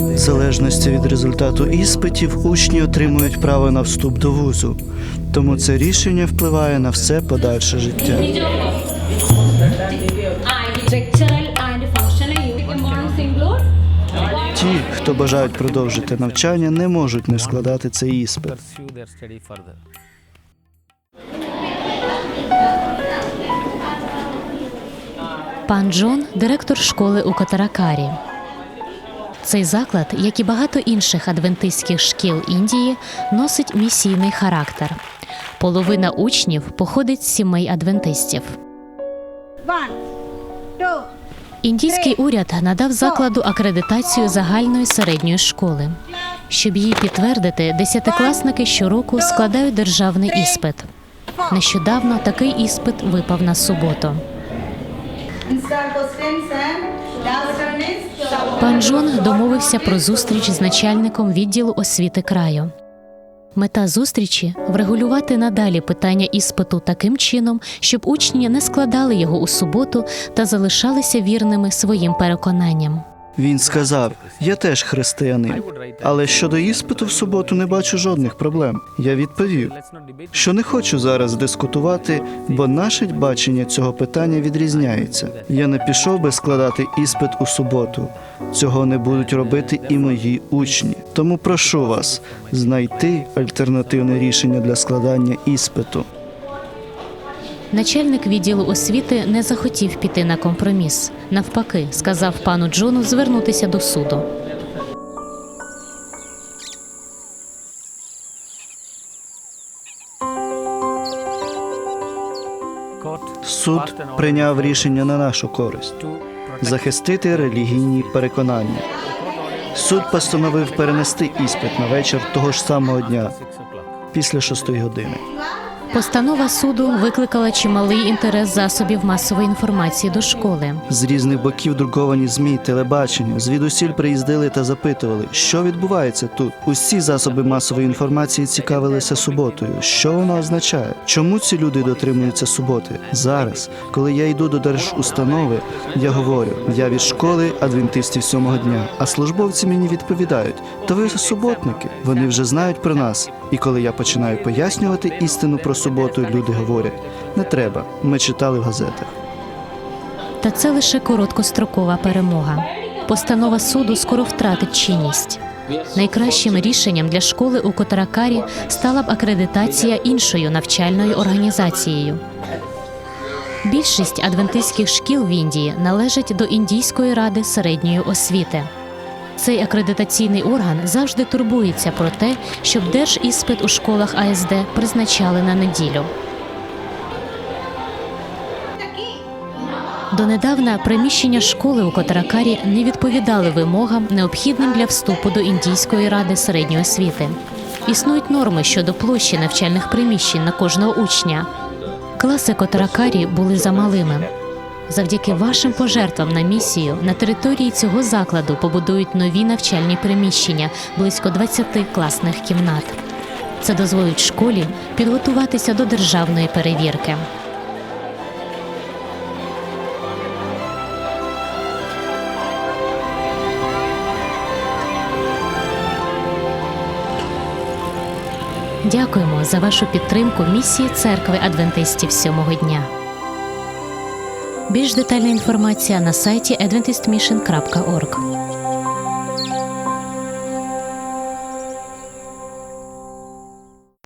В залежності від результату іспитів учні отримують право на вступ до вузу, тому це рішення впливає на все подальше життя. Ті, хто бажають продовжити навчання, не можуть не складати цей іспит. Пан Джон директор школи у Катаракарі. Цей заклад, як і багато інших адвентистських шкіл Індії, носить місійний характер. Половина учнів походить з сімей адвентистів. Індійський уряд надав закладу акредитацію загальної середньої школи. Щоб її підтвердити, десятикласники щороку складають державний іспит. Нещодавно такий іспит випав на суботу. Пан Джон домовився про зустріч з начальником відділу освіти краю. Мета зустрічі врегулювати надалі питання іспиту таким чином, щоб учні не складали його у суботу та залишалися вірними своїм переконанням. Він сказав: Я теж християнин, але щодо іспиту в суботу не бачу жодних проблем. Я відповів, що не хочу зараз дискутувати, бо наше бачення цього питання відрізняється. Я не пішов би складати іспит у суботу. Цього не будуть робити і мої учні. Тому прошу вас знайти альтернативне рішення для складання іспиту. Начальник відділу освіти не захотів піти на компроміс. Навпаки, сказав пану Джону звернутися до суду. Суд прийняв рішення на нашу користь захистити релігійні переконання. Суд постановив перенести іспит на вечір того ж самого дня після шостої години. Постанова суду викликала чималий інтерес засобів масової інформації до школи. З різних боків друковані змі, телебачення, звідусіль приїздили та запитували, що відбувається тут. Усі засоби масової інформації цікавилися суботою. Що вона означає? Чому ці люди дотримуються суботи? Зараз, коли я йду до держустанови, я говорю: я від школи адвентистів сьомого дня. А службовці мені відповідають: то ви суботники. Вони вже знають про нас. І коли я починаю пояснювати істину про суботу, люди говорять: не треба. Ми читали в газетах. Та це лише короткострокова перемога. Постанова суду скоро втратить чинність. Найкращим рішенням для школи у Котаракарі стала б акредитація іншою навчальною організацією. Більшість адвентистських шкіл в Індії належать до Індійської ради середньої освіти. Цей акредитаційний орган завжди турбується про те, щоб держіспит у школах АСД призначали на неділю. Донедавна приміщення школи у Котаракарі не відповідали вимогам, необхідним для вступу до Індійської ради середньої освіти. Існують норми щодо площі навчальних приміщень на кожного учня. Класи Котаракарі були замалими. Завдяки вашим пожертвам на місію на території цього закладу побудують нові навчальні приміщення близько 20 класних кімнат. Це дозволить школі підготуватися до державної перевірки. Дякуємо за вашу підтримку місії церкви адвентистів сьомого дня. Більш детальна інформація на сайті adventistmission.org.